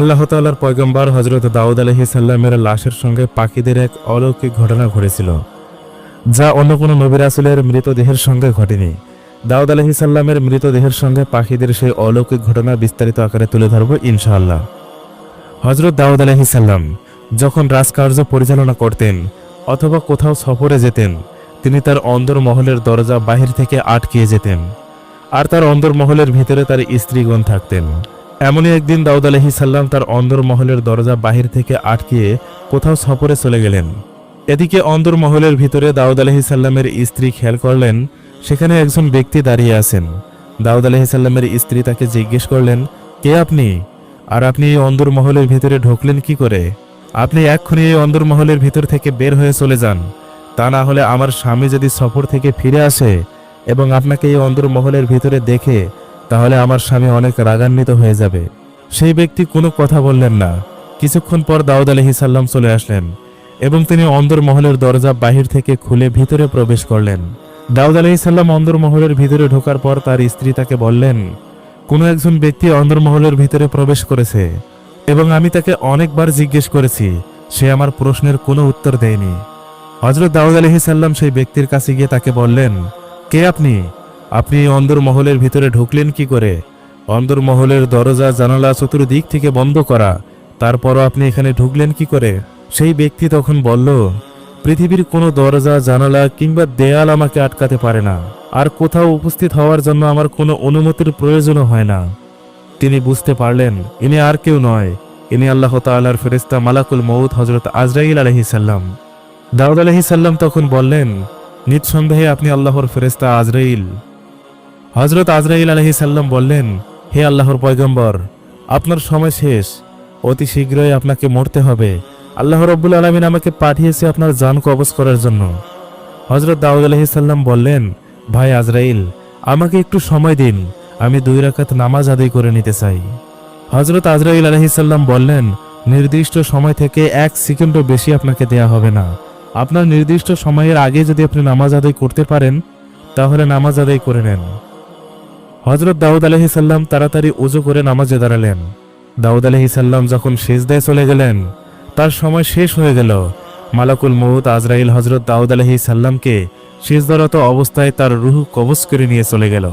আল্লাহ তাল্লার পয়গম্বর হজরত দাউদ আলহি সাল্লামের লাশের সঙ্গে পাখিদের এক অলৌকিক ঘটনা ঘটেছিল, যা অন্য কোনো নবীর আসলের মৃতদেহের সঙ্গে ঘটেনি। দাউদ আলহি সাল্লামের মৃতদেহের সঙ্গে পাখিদের সেই অলৌকিক ঘটনা বিস্তারিত আকারে তুলে ধরব ইনশাআল্লাহ। হজরত দাউদ আলহি সাল্লাম যখন রাজকার্য পরিচালনা করতেন অথবা কোথাও সফরে যেতেন, তিনি তার অন্দর মহলের দরজা বাহির থেকে আটকিয়ে যেতেন, আর তার অন্দর মহলের ভিতরে তার স্ত্রীগণ থাকতেন। এমনই একদিন দাউদ আলহি সাল্লাম তার অন্দর মহলের দরজা বাহির থেকে আটকিয়ে কোথাও সফরে চলে গেলেন। এদিকে অন্দর মহলের ভিতরে দাউদ আলহি সাল্লামের স্ত্রী খেয়াল করলেন, সেখানে একজন ব্যক্তি দাঁড়িয়ে আছেন। দাউদ আলহি সাল্লামের স্ত্রী তাকে জিজ্ঞেস করলেন, কে আপনি? আর আপনি এই অন্দর মহলের ভিতরে ঢুকলেন কি করে? আপনি এক্ষুনি এই অন্দর মহলের ভিতর থেকে বের হয়ে চলে যান। তা না হলে আমার স্বামী যদি সফর থেকে ফিরে আসে এবং আপনাকে এই অন্দর মহলের ভিতরে দেখে তাহলে আমার স্বামী অনেক রাগান্বিত হয়ে যাবে। সেই ব্যক্তি কোনো কথা বললেন না। কিছুক্ষণ পর দাউদ আলহি সাল্লাম চলে আসলেন এবং তিনি অন্দর মহলের দরজা বাহির থেকে খুলে ভিতরে প্রবেশ করলেন। দাউদ আলহি সাল্লাম অন্দর মহলের ভিতরে ঢোকার পর তার স্ত্রী তাকে বললেন, কোনো একজন ব্যক্তি অন্দর মহলের ভিতরে প্রবেশ করেছে এবং আমি তাকে অনেকবার জিজ্ঞেস করেছি, সে আমার প্রশ্নের কোনো উত্তর দেয়নি। হজরত দাউদ আলহি সাল্লাম সেই ব্যক্তির কাছে গিয়ে তাকে বললেন, কে আপনি? আপনি এই অন্দর মহলের ভিতরে ঢুকলেন কি করে? অন্দর মহলের দরজা, জানালা চতুর্দিক থেকে বন্ধ করা। তারপরও আপনি এখানে ঢুকলেন কি করে? সেই ব্যক্তি তখন বলল, পৃথিবীর কোনো দরজা, জানালা কিংবা দেয়াল আমাকে আটকাতে পারে না। আর কোথাও উপস্থিত হওয়ার জন্য আমার কোনো অনুমতির প্রয়োজনও হয় না। তিনি বুঝতে পারলেন, ইনি আর কেউ নয়। ইনি আল্লাহ তাল্লাহর ফেরেস্তা মালাকুল মৌদ হজরত আজরাইল আলহি সাল্লাম দাউদ আলহি সাল্লাম তখন বললেন, নিঃসন্দেহে আপনি আল্লাহর ফেরেস্তা আজরাইল। হজরত আজরাইল আলহি সাল্লাম বললেন, হে আল্লাহর পয়গম্বর, আপনার সময় শেষ। অতি শীঘ্রই আপনাকে মরতে হবে। আল্লাহ রব্বুল আলমিন আমাকে পাঠিয়েছে আপনার জান কবজ করার জন্য। হজরত দাউদ আলহি সাল্লাম বললেন, ভাই আজরাইল, আমাকে একটু সময় দিন। আমি দুই রাকাত নামাজ আদায় করে নিতে চাই। হজরত আজরাইল আলহিসাল্লাম বললেন, নির্দিষ্ট সময় থেকে এক সেকেন্ডও বেশি আপনাকে দেয়া হবে না। আপনার নির্দিষ্ট সময়ের আগে যদি আপনি নামাজ আদায় করতে পারেন, তাহলে নামাজ আদায় করে নেন। হজরত দাউদ আলহিসাল্লাম তাড়াতাড়ি উজু করে নামাজে দাঁড়ালেন। দাউদ আলহিসাল্লাম যখন শেষদায় চলে গেলেন, তার সময় শেষ হয়ে গেল। মালাকুল মৌত আজরাইল হজরত দাউদ আলহি সাল্লামকে শেষদরত অবস্থায় তার রুহ কবজ করে নিয়ে চলে গেল।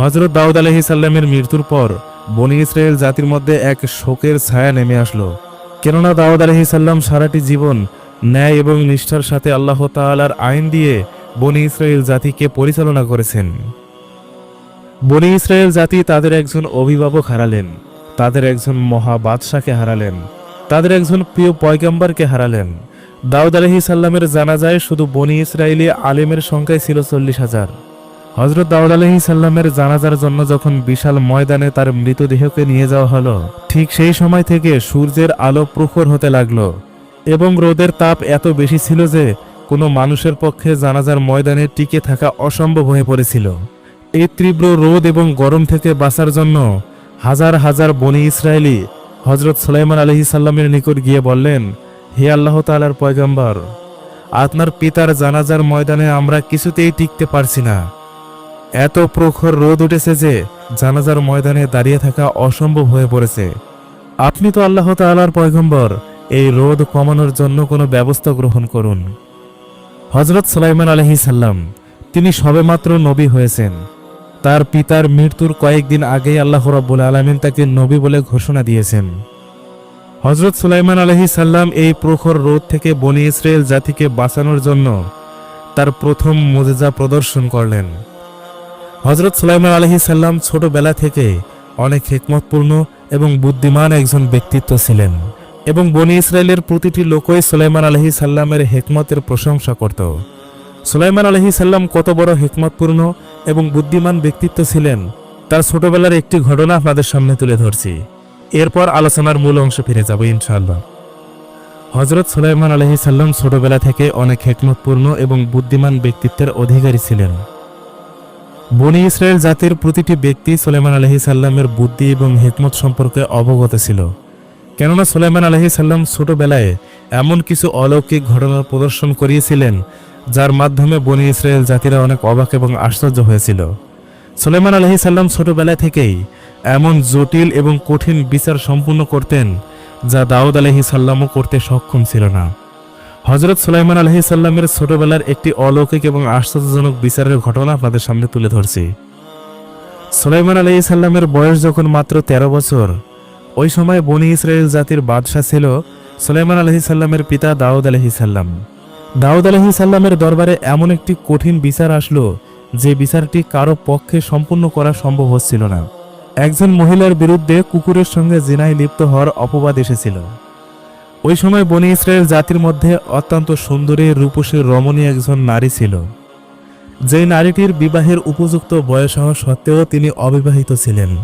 হজরত দাউদ আলহি সাল্লামের মৃত্যুর পর বনি ইসরায়েল জাতির মধ্যে এক শোকের ছায়া নেমে আসলো। কেননা দাউদ আলহি সাল্লাম সারাটি জীবন ন্যায় এবং নিষ্ঠার সাথে আল্লাহ তাআলার আইন দিয়ে বনি ইসরায়েল জাতিকে পরিচালনা করেছেন। বনি ইসরায়েল জাতি তাদের একজন অভিভাবক হারালেন। তাদের একজন মহা বাদশাকে হারালেন। তাদের একজন প্রিয় পয়গম্বরকে হারালেন। দাউদ আলহি সাল্লামের জানাজায় শুধু বনি ইসরায়েলি আলেমের সংখ্যায় ছিল চল্লিশ হাজার। হজরত দাউদ আলহি সাল্লামের জানাজার জন্য যখন বিশাল ময়দানে তার মৃতদেহকে নিয়ে যাওয়া হলো, ঠিক সেই সময় থেকে সূর্যের আলো প্রখর হতে লাগল এবং রোদের তাপ এত বেশি ছিল যে কোনো মানুষের পক্ষে জানাজার ময়দানে টিকে থাকা অসম্ভব হয়ে পড়েছিল। এই তীব্র রোদ এবং গরম থেকে বাঁচার জন্য হাজার হাজার বনি ইসরায়েলি হজরত সুলাইমান আলহি সাল্লামের নিকট গিয়ে বললেন, হে আল্লাহ তালার পয়গম্বর, আপনার পিতার জানাজার ময়দানে আমরা কিছুতেই টিকতে পারছি না। এত প্রখর রোদ উঠেছে যে জানাজার ময়দানে দাঁড়িয়ে থাকা অসম্ভব হয়ে পড়েছে। আপনি তো আল্লাহ তাআলার পয়গম্বর, এই রোদ কমানোর জন্য কোনো ব্যবস্থা গ্রহণ করুন। হজরত সুলাইমান আলহি সাল্লাম তিনি সবেমাত্র নবী হয়েছেন। তার পিতার মৃত্যুর কয়েকদিন আগেই আল্লাহ রাব্বুল আলমিন তাকে নবী বলে ঘোষণা দিয়েছেন। হজরত সুলাইমান আলহি সাল্লাম এই প্রখর রোদ থেকে বনি ইসরায়েল জাতিকে বাঁচানোর জন্য তার প্রথম মোজেজা প্রদর্শন করলেন। হজরত সুলাইমান আলহি সাল্লাম ছোটবেলা থেকে অনেক হেকমতপূর্ণ এবং বুদ্ধিমান একজন ব্যক্তিত্ব ছিলেন এবং বনি ইসরায়েলের প্রতিটি লোকই সুলাইমান আলহি সাল্লামের হেকমতের প্রশংসা করত। সুলাইমান আলহি সাল্লাম কত বড় হিকমতপূর্ণ এবং বুদ্ধিমান ব্যক্তিত্ব ছিলেন, তার ছোটবেলার একটি ঘটনা আপনাদের সামনে তুলে ধরছি। এরপর আলোচনার মূল অংশ ফিরে যাব ইনশাআল্লাহ। হজরত সুলাইমান আলহি সাল্লাম ছোটবেলা থেকে অনেক হেকমতপূর্ণ এবং বুদ্ধিমান ব্যক্তিত্বের অধিকারী ছিলেন। বনি ইসরায়েল জাতির প্রতিটি ব্যক্তি সুলাইমান আলহি সাল্লামের বুদ্ধি এবং হেকমত সম্পর্কে অবগত ছিল। কেননা সুলাইমান আলহি সাল্লাম ছোটবেলায় এমন কিছু অলৌকিক ঘটনার প্রদর্শন করিয়েছিলেন যার মাধ্যমে বনি ইসরায়েল জাতিরা অনেক অবাক এবং আশ্চর্য হয়েছিল। সুলাইমান আলহি সাল্লাম ছোটবেলা থেকেই এমন জটিল এবং কঠিন বিচার সম্পূর্ণ করতেন যা দাউদ আলহি সাল্লামও করতে সক্ষম ছিল না। হজরত সুলাইমান আলহি সাল্লামের ছোটবেলার একটি অলৌকিক এবং আশ্চর্যজনক বিচারের ঘটনা আপনাদের সামনে তুলে ধরছি। সুলাইমান আলহি সাল্লামের বয়স যখন মাত্র ১৩ বছর, ওই সময় বনি ইসরায়েল জাতির বাদশাহ ছিল সুলাইমান আলহি সাল্লামের পিতা দাউদ আলহি সাল্লাম। দাউদ আলহি সাল্লামের দরবারে এমন একটি কঠিন বিচার আসলো যে বিচারটি কারও পক্ষে সম্পূর্ণ করা সম্ভব হচ্ছিল না। একজন মহিলার বিরুদ্ধে কুকুরের সঙ্গে জিনায় লিপ্ত হওয়ার অপবাদ এসেছিল। ওই সময় বনি ইসরায়েল জাতির মধ্যে অত্যন্ত সুন্দরী, রূপসী, রমণী একজন নারী ছিল। যে নারীটির বিবাহের উপযুক্ত বয়স হওয়া সত্ত্বেও তিনি অবিবাহিত ছিলেন।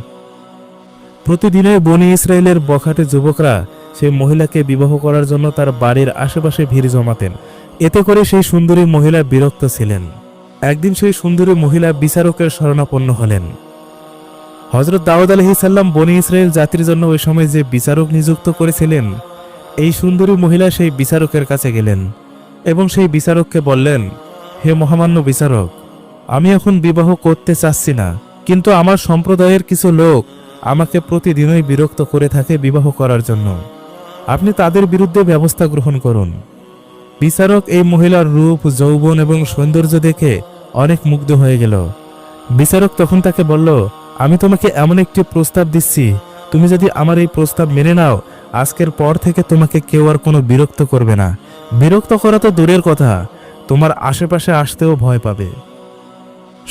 প্রতিদিনে বনি ইসরায়েলের বখাটে যুবকরা সেই মহিলাকে বিবাহ করার জন্য তার বাড়ির আশেপাশে ভিড় জমাতেন। এতে করে সেই সুন্দরী মহিলা বিরক্ত ছিলেন। একদিন সেই সুন্দরী মহিলা বিচারকের শরণাপন্ন হলেন। হজরত দাউদ আলহি সাল্লাম বনি ইসরায়েল জাতির জন্য ওই সময় যে বিচারক নিযুক্ত করেছিলেন, এই সুন্দরী মহিলা সেই বিচারকের কাছে গেলেন এবং সেই বিচারককে বললেন, হে মহামান্য বিচারক, আমি এখন বিবাহ করতে চাচ্ছি না, কিন্তু আমার সম্প্রদায়ের কিছু লোক আমাকে প্রতিদিনই বিরক্ত করে থাকে বিবাহ করার জন্য। আপনি তাদের বিরুদ্ধে ব্যবস্থা গ্রহণ করুন। বিচারক এই মহিলার রূপ, যৌবন এবং সৌন্দর্য দেখে অনেক মুগ্ধ হয়ে গেল। বিচারক তখন তাকে বলল, আমি তোমাকে এমন একটি প্রস্তাব দিচ্ছি, তুমি যদি আমার এই প্রস্তাব মেনে নাও, আজকের পর থেকে তোমাকে কেউ আর কোনো বিরক্ত করবে না। বিরক্ত করা তো দূরের কথা, তোমার আশেপাশে আসতেও ভয় পাবে।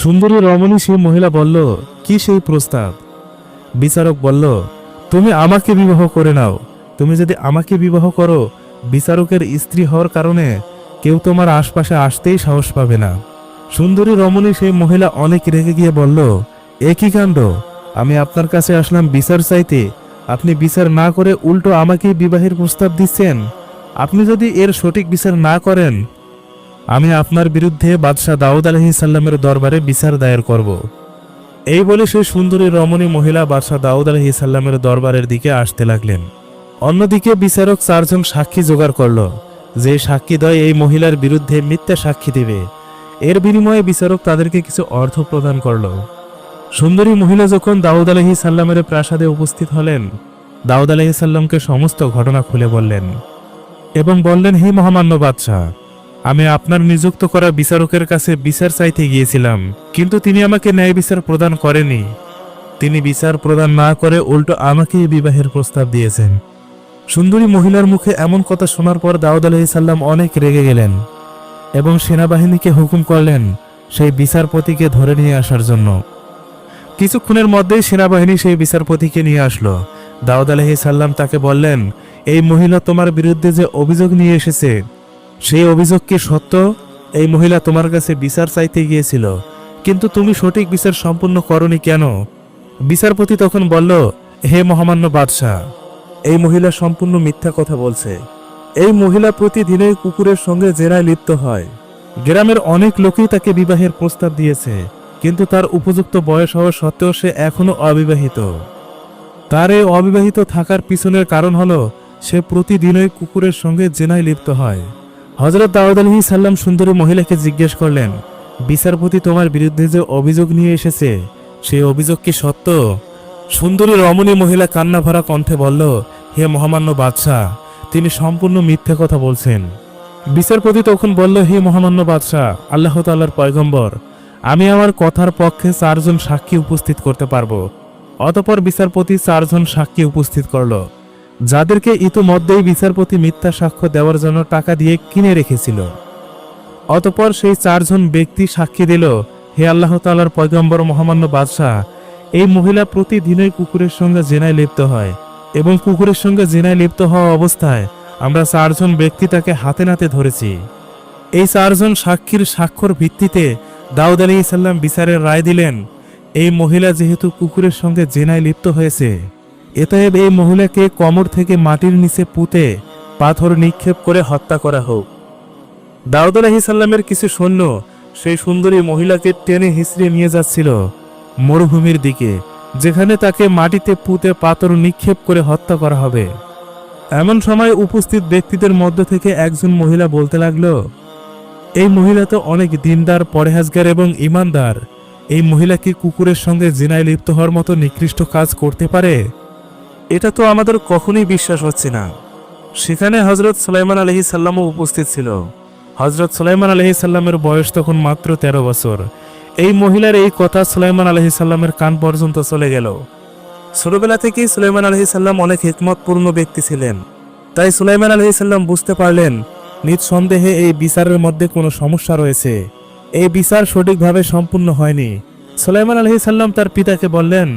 সুন্দরী রমণী সেই মহিলা বলল, কি সেই প্রস্তাব? বিচারক বলল, তুমি আমাকে বিবাহ করে নাও। তুমি যদি আমাকে বিবাহ করো বিচারকের স্ত্রী হওয়ার কারণে কেউ তোমার আশপাশে আসতেই সাহস পাবে না। সুন্দরী রমণী সেই মহিলা অনেক রেগে গিয়ে বলল, এ কি কাণ্ড? আমি আপনার কাছে আসলাম বিচার চাইতে। আপনি বিচার না করে উল্টো আমাকে বিবাহের প্রস্তাব দিচ্ছেন। আপনি যদি এর সঠিক বিচার না করেন, আমি আপনার বিরুদ্ধে বাদশাহ দাউদ আলহি সাল্লামের দরবারে বিচার দায়ের করব। এই বলে সেই সুন্দরী রমণী মহিলা বাদশাহ দাউদ আলহি সাল্লামের দরবারের দিকে আসতে লাগলেন। অন্যদিকে বিচারক চারজন সাক্ষী জোগাড় করল, যে সাক্ষীদ্বয় এই মহিলার বিরুদ্ধে মিথ্যা সাক্ষী দেবে। এর বিনিময়ে বিচারক তাদেরকে কিছু অর্থ প্রদান করল। সুন্দরী মহিলা যখন দাউদ আলহি সাল্লামের প্রাসাদে উপস্থিত হলেন, দাউদ আলহি সাল্লামকে সমস্ত ঘটনা খুলে বললেন এবং বললেন, হে মহামান্য বাদশাহ, আমি আপনার নিযুক্ত করা বিচারকের কাছে বিচার চাইতে গিয়েছিলাম, কিন্তু তিনি আমাকে ন্যায় বিচার প্রদান করেনি তিনি বিচার প্রদান না করে উল্টো আমাকেই বিবাহের প্রস্তাব দিয়েছেন। সুন্দরী মহিলার মুখে এমন কথা শোনার পর দাউদ আলহি সাল্লাম অনেক রেগে গেলেন এবং সেনাবাহিনীকে হুকুম করলেন সেই বিচারপতিকে ধরে নিয়ে আসার জন্য। কিছুক্ষণের মধ্যেই সেনাবাহিনী সেই বিচারপতিকে নিয়ে আসলো। দাউদ আলহি সাল্লাম তাকে বললেন, এই মহিলা তোমার বিরুদ্ধে যে অভিযোগ নিয়ে এসেছে, সেই অভিযোগ কি সত্য? এই মহিলা তোমার কাছে বিচার চাইতে গিয়েছিল, কিন্তু তুমি সঠিক বিচার সম্পূর্ণ করনি কেন? বিচারপতি তখন বলল, হে মহামান্য বাদশাহ এই মহিলা সম্পূর্ণ মিথ্যা কথা বলছে। এই মহিলা প্রতিদিনই কুকুরের সঙ্গে জেরায় লিপ্ত হয়। গ্রামের অনেক লোকেই তাকে বিবাহের প্রস্তাব দিয়েছে, কিন্তু তার উপযুক্ত বয়স হওয়া সত্ত্বেও সে এখনও অবিবাহিত। তার এই অবিবাহিত থাকার পিছনের কারণ হলো, সে প্রতিদিনই কুকুরের সঙ্গে জেনায় লিপ্ত হয়। হজরত দাউদ আলহি সাল্লাম সুন্দরী মহিলাকে জিজ্ঞেস করলেন, বিচারপতি তোমার বিরুদ্ধে যে অভিযোগ নিয়ে এসেছে, সেই অভিযোগ কি সত্য? সুন্দরী রমণী মহিলা কান্না ভরা কণ্ঠে বলল হে মহামান্য বাদশাহ, তিনি সম্পূর্ণ মিথ্যে কথা বলছেন। বিচারপতি তখন বলল, হে মহামান্য বাদশাহ, আল্লাহ তাল্লার পয়গম্বর, আমি আমার কথার পক্ষে চারজন সাক্ষী উপস্থিত করতে পারব। অতপর বিচারপতি চারজন সাক্ষী উপস্থিত করল। যাদেরকে ইতোমধ্যেই বিচারপতি মিথ্যা সাক্ষ্য দেওয়ার জন্য টাকা দিয়ে কিনে রেখেছিল। অতপর সেই চারজন ব্যক্তি সাক্ষী দিল, হে আল্লাহ তালার পয়গম্বর, মহামান্য বাদশাহ, এই মহিলা প্রতিদিনই কুকুরের সঙ্গে জেনায় লিপ্ত হয়। এবং কুকুরের সঙ্গে জেনায় লিপ্ত হওয়া অবস্থায় আমরা চারজন ব্যক্তি তাকে হাতে নাতে ধরেছি। এই চারজন সাক্ষীর স্বাক্ষর ভিত্তিতে দাউদ আলী ইসাল্লাম বিচারের রায় দিলেন, এই মহিলা যেহেতু কুকুরের সঙ্গে জেনায় লিপ্ত হয়েছে, এতএব এই মহিলাকে কমর থেকে মাটির নিচে পুঁতে পাথর নিক্ষেপ করে হত্যা করা হোক। দাউদ আলাহি সাল্লামের কিছু সৈন্য সেই সুন্দরী মহিলাকে টেনে হিসড়ে নিয়ে যাচ্ছিল মরুভূমির দিকে। যেখানে তাকে মাটিতে পুঁতে পাথর নিক্ষেপ করে হত্যা করা হবে। এমন সময় উপস্থিত ব্যক্তিদের মধ্য থেকে একজন মহিলা বলতে লাগল, এই মহিলা তো অনেক দিনদার, পরেহাজগার এবং ইমানদার। এই মহিলা কি কুকুরের সঙ্গে জিনায় লিপ্ত হওয়ার মতো নিকৃষ্ট কাজ করতে পারে? এটা তো আমাদের কখনোই বিশ্বাস হচ্ছে না। সেখানে হজরত সুলাইমান আলহি সাল্লামও উপস্থিত ছিল। হজরত সুলাইমান আলহি সাল্লামের বয়স তখন মাত্র তেরো বছর। এই মহিলার এই কথা সুলাইমান আলহি সাল্লামের কান পর্যন্ত চলে গেল। ছোটবেলা থেকেই সুলাইমান আলহি সাল্লাম অনেক হিকমতপূর্ণ ব্যক্তি ছিলেন। তাই সুলাইমান আলহি সাল্লাম বুঝতে পারলেন, নিঃসন্দেহে এই বিচারের মধ্যে কোনো সমস্যা রয়েছে। এই বিচার সঠিকভাবে সম্পূর্ণ হয়নি। সুলাইমান আলহি সাল্লাম তার পিতাকে বললেন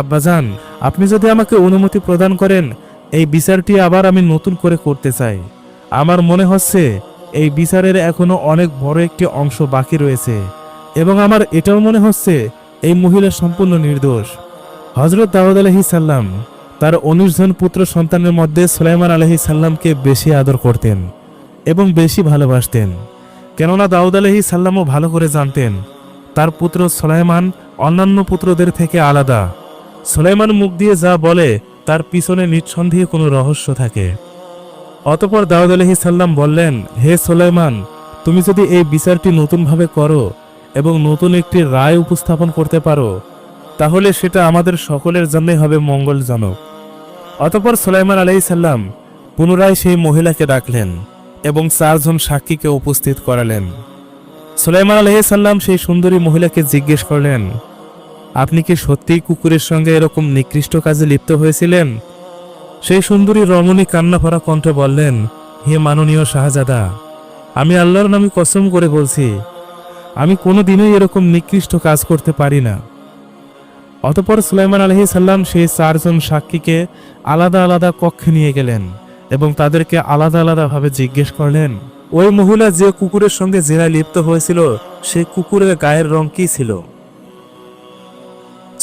আব্বাজান আপনি যদি আমাকে অনুমতি প্রদান করেন, এই বিচারটি আবার আমি নতুন করে করতে চাই। আমার মনে হচ্ছে, এই বিচারের এখনও অনেক বড় একটি অংশ বাকি রয়েছে। এবং আমার এটাও মনে হচ্ছে, এই মহিলা সম্পূর্ণ নির্দোষ। হজরত দাউদ আলহি সাল্লাম তার উনিশ জন পুত্র সন্তানের মধ্যে সুলাইমান আলহি সাল্লামকে বেশি আদর করতেন এবং বেশি ভালোবাসতেন। কেননা দাউদ আলহি সাল্লামও ভালো করে জানতেন, তার পুত্র সুলাইমান অন্যান্য পুত্রদের থেকে আলাদা। সুলাইমান মুখ দিয়ে যা বলে, তার পিছনে নিঃসন্দেহে কোনো রহস্য থাকে। অতপর দাউদ আলহি সাল্লাম বললেন, হে সুলাইমান, তুমি যদি এই বিচারটি নতুনভাবে করো এবং নতুন একটি রায় উপস্থাপন করতে পারো, তাহলে সেটা আমাদের সকলের জন্যই হবে মঙ্গলজনক। অতপর সুলাইমান আলহি সাল্লাম পুনরায় সেই মহিলাকে ডাকলেন এবং চারজন সাক্ষীকে উপস্থিত করালেন। সুলাইমান আলহি সাল্লাম সেই সুন্দরী মহিলাকে জিজ্ঞেস করলেন, আপনি কি সত্যিই কুকুরের সঙ্গে এরকম নিকৃষ্ট কাজে লিপ্ত হয়েছিলেন? সেই সুন্দরী রমণী কান্না ভরা কণ্ঠে বললেন, হে মাননীয় শাহজাদা, আমি আল্লাহর নামে কসম করে বলছি আমি কোনো দিনই এরকম নিকৃষ্ট কাজ করতে পারি না। অতপর সুলাইমান আলহি সাল্লাম সেই চারজন সাক্ষীকে আলাদা আলাদা কক্ষে নিয়ে গেলেন এবং তাদেরকে আলাদা আলাদাভাবে জিজ্ঞেস করলেন, ওই মহিলা যে কুকুরের সঙ্গে জেরায় লিপ্ত হয়েছিল সেই কুকুরের গায়ের রং কি ছিল?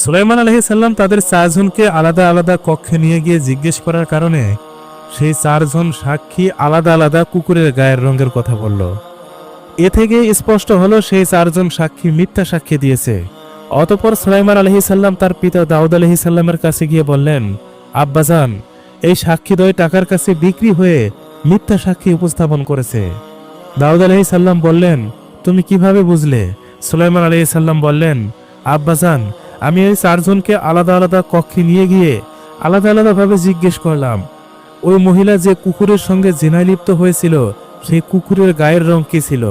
সুলাইমান আলহি সাল্লাম তাদের চারজনকে আলাদা আলাদা কক্ষে নিয়ে গিয়ে জিজ্ঞেস করার কারণে সেই চারজন সাক্ষী আলাদা আলাদা কুকুরের গায়ের রঙের কথা বলল। এ থেকে স্পষ্ট হলো সেই চারজন সাক্ষী মিথ্যা সাক্ষী দিয়েছে। অতপর সুলাইমান আলহি সাল্লাম তার পিতা দাউদ আলহি সাল্লামের কাছে গিয়ে বললেন, আব্বাজান, এই সাক্ষীদ্বয় টাকার কাছে বিক্রি হয়ে মিথ্যা সাক্ষী উপস্থাপন করেছে। দাউদ আলহি সাল্লাম বললেন, তুমি কীভাবে বুঝলে? সুলাইমান আলহি সাল্লাম বললেন, আব্বাজান, আমি এই চারজনকে আলাদা আলাদা কক্ষে নিয়ে গিয়ে আলাদা আলাদাভাবে জিজ্ঞেস করলাম। ওই মহিলা যে কুকুরের সঙ্গে জেনায় লিপ্ত হয়েছিল, সেই কুকুরের গায়ের রং কি ছিল?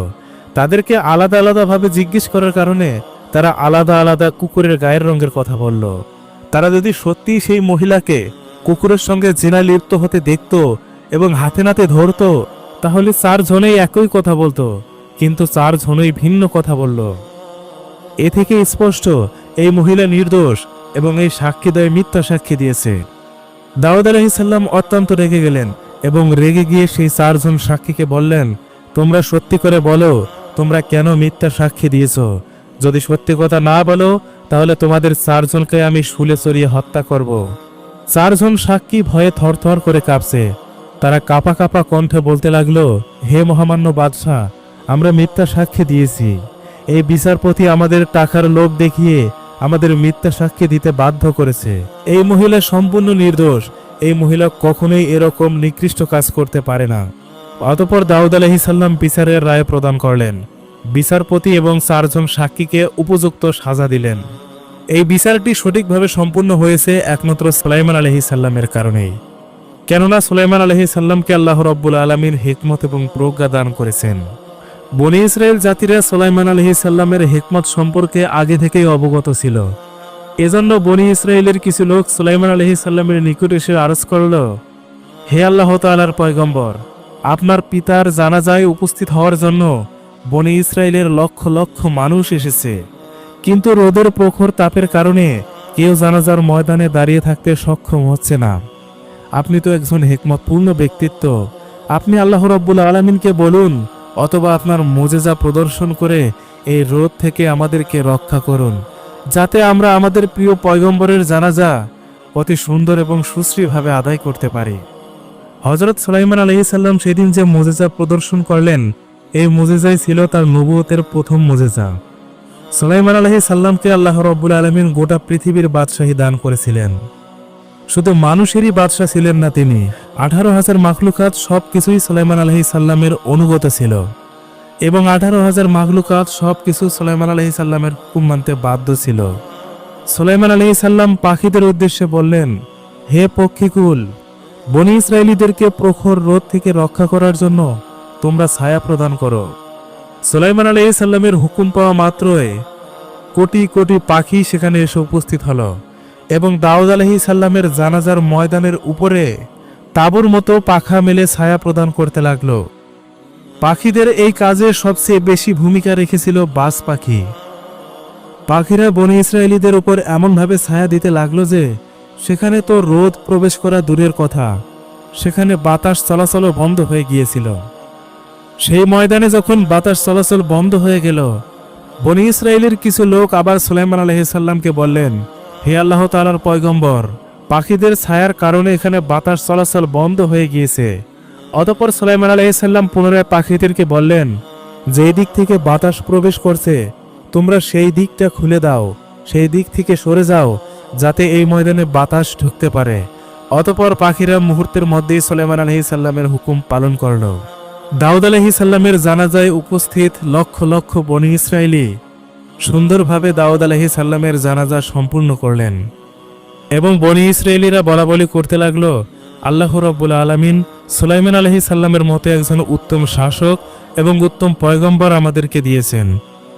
তাদেরকে আলাদা আলাদাভাবে জিজ্ঞেস করার কারণে তারা আলাদা আলাদা কুকুরের গায়ের রঙের কথা বলল। তারা যদি সত্যি সেই মহিলাকে কুকুরের সঙ্গে জেনায় লিপ্ত হতে দেখত এবং হাতে নাতে ধরতো, তাহলে চার চারজনেই একই কথা বলতো, কিন্তু চার চারজনেই ভিন্ন কথা বলল। এ থেকে স্পষ্ট এই মহিলা নির্দোষ এবং এই সাক্ষীদ্বয় মিথ্যা সাক্ষী দিয়েছে। দাউদ আলহিসাল্লাম অত্যন্ত রেগে গেলেন এবং রেগে গিয়ে সেই চারজন সাক্ষীকে বললেন, তোমরা সত্যি করে বলো তোমরা কেন মিথ্যা সাক্ষী দিয়েছ? যদি সত্যি কথা না বলো, তাহলে তোমাদের চারজনকে আমি শুলে চড়িয়ে হত্যা করব। চারজন সাক্ষী ভয়ে থরথর করে কাঁপছে। তারা কাপা কাপা কণ্ঠে বলতে লাগল, হে মহামান্য বাদশাহ, আমরা মিথ্যা সাক্ষী দিয়েছি। এই বিচারপতি আমাদের টাকার লোভ দেখিয়ে আমাদের মিথ্যা সাক্ষী দিতে বাধ্য করেছে। এই মহিলা সম্পূর্ণ নির্দোষ। এই মহিলা কখনোই এরকম নিকৃষ্ট কাজ করতে পারে না। অতপর দাউদ আলহি সাল্লাম বিচারের রায় প্রদান করলেন। বিচারপতি এবং চারজন সাক্ষীকে উপযুক্ত সাজা দিলেন। এই বিচারটি সঠিকভাবে সম্পূর্ণ হয়েছে একমাত্র সুলাইমান আলহি সাল্লামের কারণেই। কেননা সুলাইমান আলহি সাল্লামকে আল্লাহ রব্বুল আলমীর হিকমত এবং প্রজ্ঞা দান করেছেন। বনি ইসরায়েল জাতিরা সুলাইমান আলহি সাল্লামের হিকমত সম্পর্কে আগে থেকেই অবগত ছিল। এজন্য বনি ইসরায়েলের কিছু লোক সুলাইমান আলহি সাল্লামের নিকট এসে আরজ করল, হে আল্লাহ তালার পয়গম্বর আপনার পিতার জানাজায় উপস্থিত হওয়ার জন্য বনে ইসরায়েলের লক্ষ লক্ষ মানুষ এসেছে। কিন্তু রোদের প্রখর তাপের কারণে কেউ জানাজার ময়দানে দাঁড়িয়ে থাকতে সক্ষম হচ্ছে না। আপনি তো একজন হেকমতপূর্ণ ব্যক্তিত্ব। আপনি আল্লাহ রব্বুল আলমিনকে বলুন, অথবা আপনার মোজেজা প্রদর্শন করে এই রোদ থেকে আমাদেরকে রক্ষা করুন, যাতে আমরা আমাদের প্রিয় পয়গম্বরের জানাজা অতি সুন্দর এবং সুশ্রীভাবে আদায় করতে পারি। হজরত সুলাইমান আলহিসাল্লাম সেদিন যে মোজেজা প্রদর্শন করলেন, এই মোজেজাই ছিল তার নবুয়তের প্রথম মোজেজা। সুলাইমান আলহি সাল্লামকে আল্লাহ রব্বুল আলমিন গোটা পৃথিবীর বাদশাহী দান করেছিলেন। শুধু মানুষেরই বাদশাহ ছিলেন না তিনি, আঠারো হাজার মাখলুকাত সব কিছুই সুলাইমান আলহি সাল্লামের অনুগত ছিল। এবং আঠারো হাজার মাখলুকাত সব কিছু সুলাইমান আলহি সাল্লামের হুকুম মানতে বাধ্য ছিল। সুলাইমান আলহি সাল্লাম পাখিদের উদ্দেশ্যে বললেন, হে পক্ষীকুল বনি ইসরায়েলিদেরকে প্রখর রোদ থেকে রক্ষা করার জন্য তোমরা ছায়া প্রদান করো। সোলাইমান আলহি সাল্লামের হুকুম পাওয়া মাত্রই কোটি কোটি পাখি সেখানে এসে উপস্থিত হল এবং দাউদ আলহি সাল্লামের জানাজার ময়দানের উপরে তাঁবুর মতো পাখা মেলে ছায়া প্রদান করতে লাগল। পাখিদের এই কাজে সবচেয়ে বেশি ভূমিকা রেখেছিল বাস পাখি। পাখিরা বনি ইসরায়েলিদের উপর এমনভাবে ছায়া দিতে লাগল যে সেখানে তো রোদ প্রবেশ করা দূরের কথা। সেখানে বাতাস চলাচলও বন্ধ হয়ে গিয়েছিল। সেই ময়দানে যখন বাতাস চলাচল বন্ধ হয়ে গেল, বনি ইসরায়েলের কিছু লোক আবার সুলাইমান আলহিসাল্লামকে বললেন, হে আল্লাহ তালার পয়গম্বর, পাখিদের ছায়ার কারণে এখানে বাতাস চলাচল বন্ধ হয়ে গিয়েছে। অতপর সুলাইমান আলহিসাল্লাম পুনরায় পাখিদেরকে বললেন যে দিক থেকে বাতাস প্রবেশ করছে, তোমরা সেই দিকটা খুলে দাও, সেই দিক থেকে সরে যাও যাতে এই ময়দানে বাতাস ঢুকতে পারে। অতপর পাখিরা মুহূর্তের মধ্যেই সুলাইমান আলহিসাল্লামের হুকুম পালন করল। দাউদ আলহি সাল্লামের জানাজায় উপস্থিত লক্ষ লক্ষ বনি ইসরায়েলি সুন্দরভাবে দাউদ আলহি সাল্লামের জানাজা সম্পূর্ণ করলেন। এবং বনি ইসরায়েলিরা বলা বলি করতে লাগল, আল্লাহ রব্বুল আলমিন সুলাইমান আলহি সাল্লামের মতো একজন উত্তম শাসক এবং উত্তম পয়গম্বর আমাদেরকে দিয়েছেন।